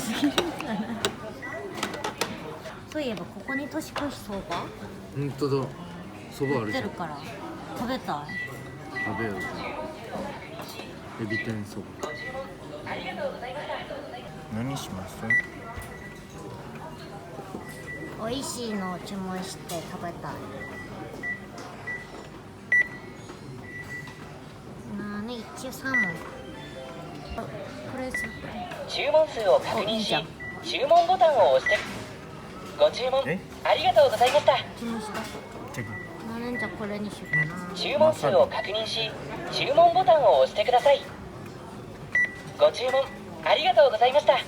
すぎるかなそういえばここに年越しそば？本当だ。そばあるじゃん。てるから。食べたい。食べよう。エビ天そば。何します？美味しいのを注文して食べたい。なに一応サーモン注文数を確認し注文ボタンを押して。ご注文え？ありがとうございました。注文数を確認し注文ボタンを押してください。ご注文ありがとうございました。じゃ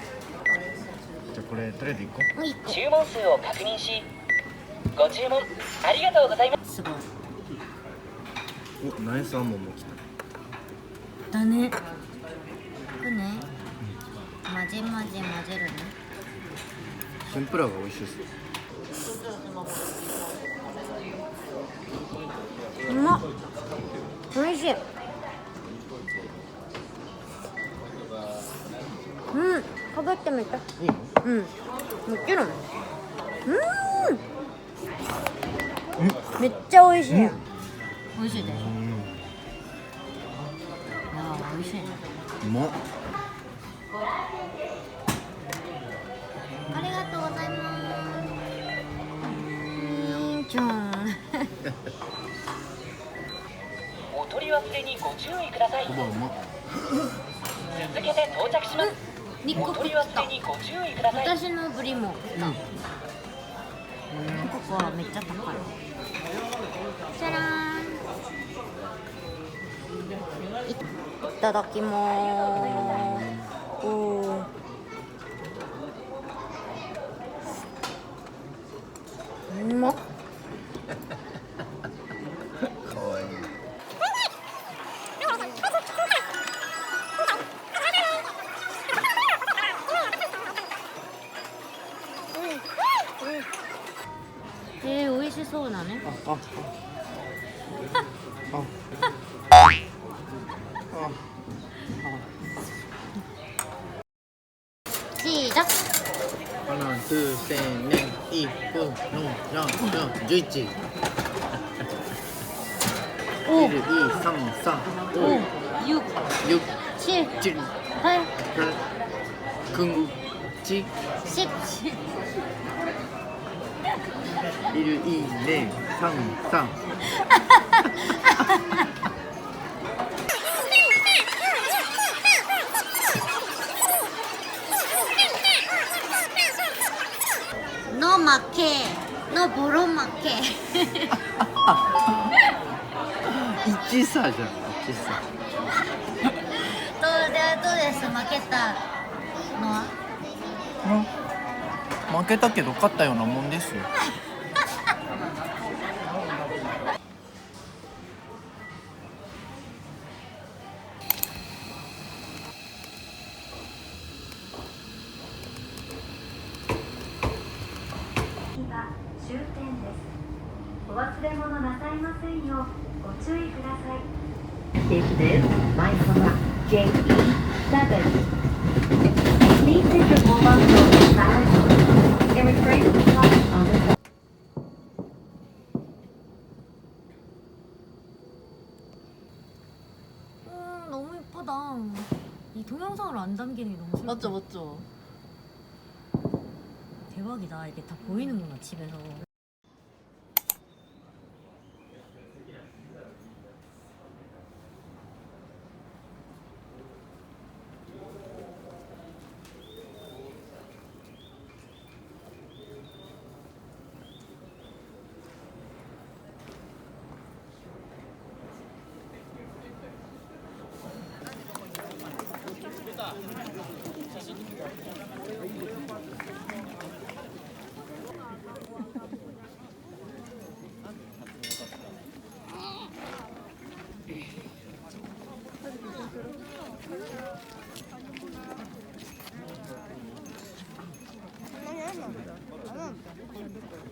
あこれとりあえず1個もう一個。注文数を確認しご注文ありがとうございますすごい。おナイスアーモンも来た。だね混ぜ混ぜ混ぜるね天ぷらが美味しいです。うまっ。おいしい。うん。かぶってみた。うん。もちろん。うん。めっちゃ美味しい、うん。美味しいで。うん。やー美味しいね。うまっ お取り忘れにご注意ください。そばうま続けて到着します。2個お取り忘れにご注意ください。私のブリも。食った、ここはめっちゃ高い。じゃらーんいいただきまーす。おー。 같이 서운하네. 아, 아, 아. 아. 아. 시작. 하나, 둘, 셋, 넷, 이구, 육, 영, 영, 일지. 오, 1, 2, 3, 4, 5, 오, 육, 6, 칠, 7, 팔, 8, 금국, 지, 십. いるいいね。さんさん。の負けのボロ負け。一さじゃん一さ。どうでどうです負けたのは、う負けたけど勝ったようなもんですよが終点ですお忘れ物なさいませんようご注意ください Station is Maihama JE7 Please take your mobile phone 음 너무 예쁘다. 이 동영상을 안 담기는 게 너무 슬퍼 맞죠 맞죠. 대박이다. 이게 다 보이는구나 집에서 안 왔다. 안 왔다.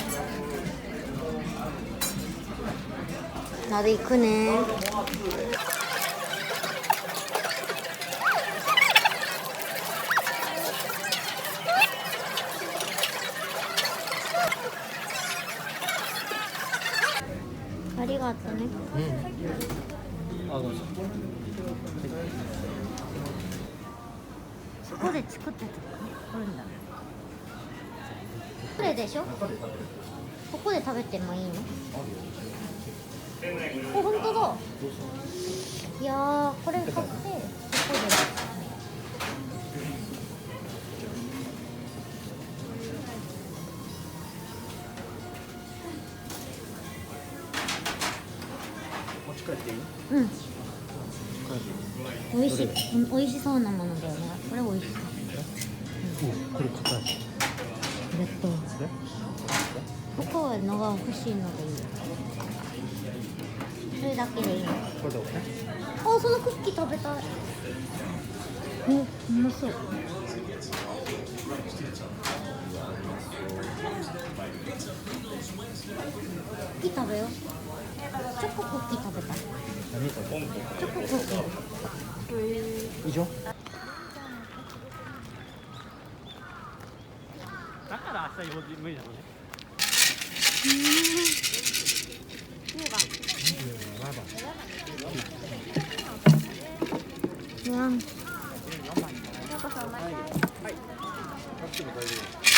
なで行くね。ありがとうねあどうぞそこで作ってたこるんだこれでしょ？ここで食べてもいいの？お本当だ。いやーこれ買ってここでうん。美味しい。うん美味しそうなものだよね。これ美味しそうおこれ硬い。やっとえ？ここはのが欲しいのでいいそれだけでいいのこれで OK? あそのクッキー食べたいねうまそうクッキー食べよチョコクッキー食べたい何これチョコクッキー以上だから明日用事無理なのねうん二十二番。二十二番。はい。はい。